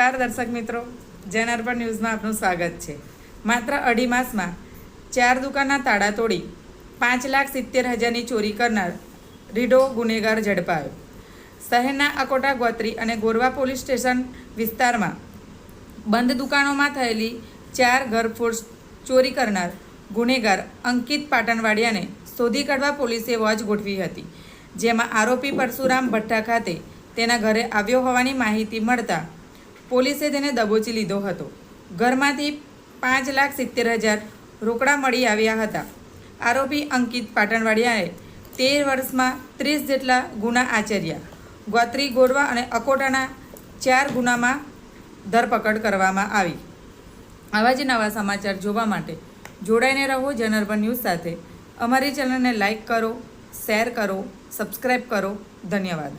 નમસ્કાર દર્શક મિત્રો. જન અર્પણ ન્યૂઝમાં આપનું સ્વાગત છે. માત્ર અઢી માસમાં ચાર દુકાનના તાળા તોડી પાંચ લાખ સિત્તેર હજારની ચોરી કરનાર રીઢો ગુનેગાર ઝડપાયો. શહેરના અકોટા, ગોત્રી અને ગોરવા પોલીસ સ્ટેશન વિસ્તારમાં બંધ દુકાનોમાં થયેલી ચાર ઘરફોડ ચોરી કરનાર ગુનેગાર અંકિત પાટણવાડિયાને શોધી કાઢવા પોલીસે વોચ ગોઠવી હતી. જેમાં આરોપી પરશુરામ ભઠ્ઠા ખાતે તેના ઘરે આવ્યો હોવાની માહિતી મળતા પોલીસે તેને દબોચી લીધો હતો. ઘરમાંથી પાંચ લાખ સિત્તેર હજાર રોકડા મળી આવ્યા હતા. આરોપી અંકિત પાટણવાડિયાએ તેર વર્ષમાં ત્રીસ જેટલા ગુના આચર્યા. ગોત્રી ગોરવા અને અકોટાના ચાર ગુનામાં ધરપકડ કરવામાં આવી. આવા જ નવા સમાચાર જોવા માટે જોડાઈને રહો જનરબન ન્યૂઝ સાથે. અમારી ચેનલને લાઈક કરો, શેર કરો સબસ્ક્રાઈબ કરો. ધન્યવાદ.